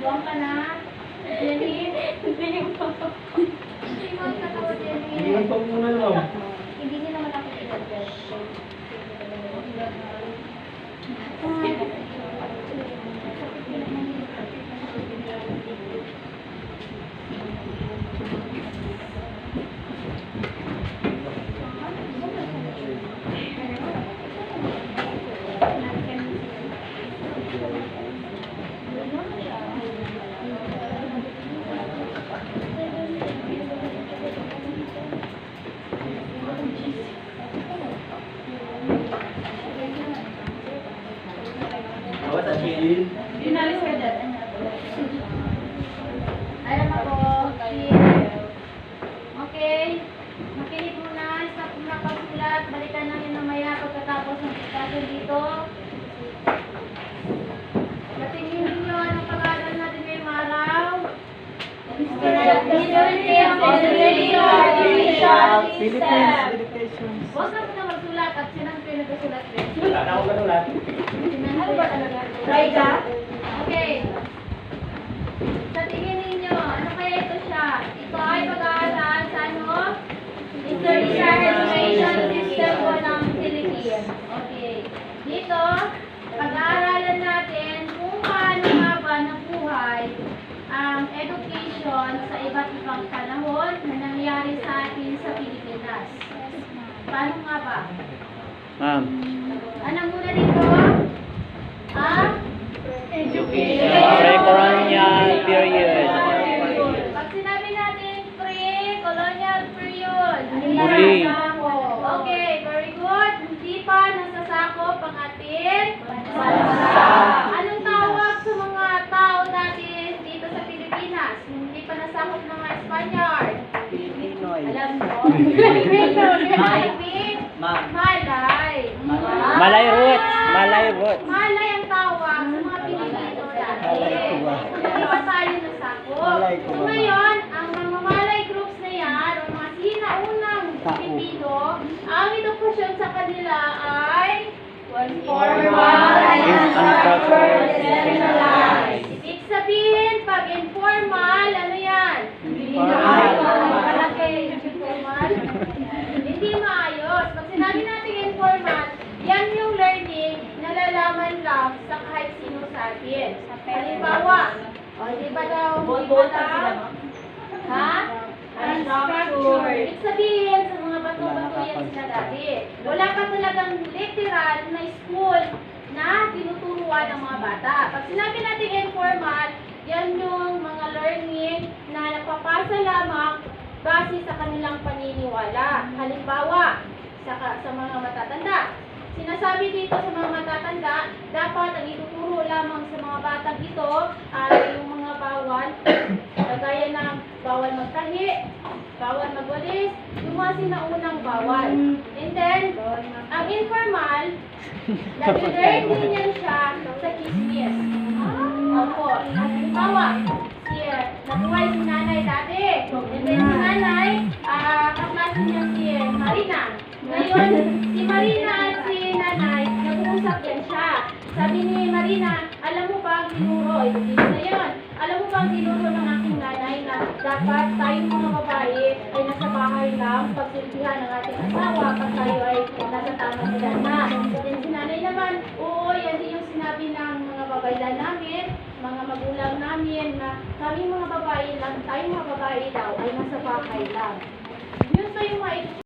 Buwang ka na. Jenny, hindi mo. Hindi mo ang katawa, Jenny. Hindi mo muna lang. Awas at Shane. Dinalis ka dyan. Alam ako, Okay. Makinig muna. Stop muna pagsulat. Balikan namin mamaya pagkatapos ng discussion dito. Patingin ninyo anong pangalan natin ngayong araw. Huwag na muna magsulat at sinang pinagsulat rin. Tatawa ka nung lahat. Ano ba talaga? Try ka? Okay. Sa tingin ninyo, ano kaya ito siya? Ito ay pag-aaral sa ano? International Education System po ng Philippines. Okay. Dito, pag-aaralan natin kung paano nga ba nabuhay ang education sa iba't ibang panahon na nangyari sa atin sa Pilipinas. Paano nga ba? Ma'am. Ano muna dito? Ah? Pre-colonial period. Pag sinabi natin pre-colonial period? Muli. Okay, very good. Hindi pa nasasakop ang ating bansa. Anong tawag sa mga tao natin dito sa Pilipinas? Hindi pa nasakop ng mga Spaniard. Alam mo? Malay. Malay. Malay roots. Malay roots. Malay ang tawag sa mga Pilipino dati. Pa tayo nasakop. So ngayon, ang mga Malay groups na yan, o mga sinaunang Pilipino, ang edukasyon sa kanila ay formal, Unstructured, decentralized. Ibig sabihin, pag informal, ano yan? Informal. Malaki, informal. Hindi maayos. Pag sinabi informal, yan yung learning na lalaman lang sa kahit sino sa atin. Halimbawa, o di ba daw, di ba daw? Ha? Unstructured. Ibig sabihin, sa mga bato-bato yan sila dati. Wala ka talagang literal na school na tinuturuan ng mga bata. Pag sinabi natin informal, yan yung mga learning na napapasa lamang base sa kanilang paniniwala. Halimbawa, sa, sa mga matatanda. Sinasabi dito sa mga matatanda, dapat ang ituturo lamang sa mga batang ito ay yung mga bawal, kagaya ng bawal magtahi, bawal magwalis, yung mga sinaunang bawal. And then, ang informal, nag-learn din yan Ngayon, si Marina at si nanay, nag-uusap yan siya. Sabi ni Marina, alam mo ba ang tinuro? Ito na yun. Alam mo ba ang tinuro ng aking nanay na dapat tayong mga babae ay nasa bahay lang pagsilbihan ng ating asawa pag tayo ay nasa tamang edad na. Then si nanay naman, oo, yan din yung sinabi ng mga babaylan namin, mga magulang namin na kami mga babae lang, tayong mga babae daw ay nasa bahay lang. Yun pa yung mga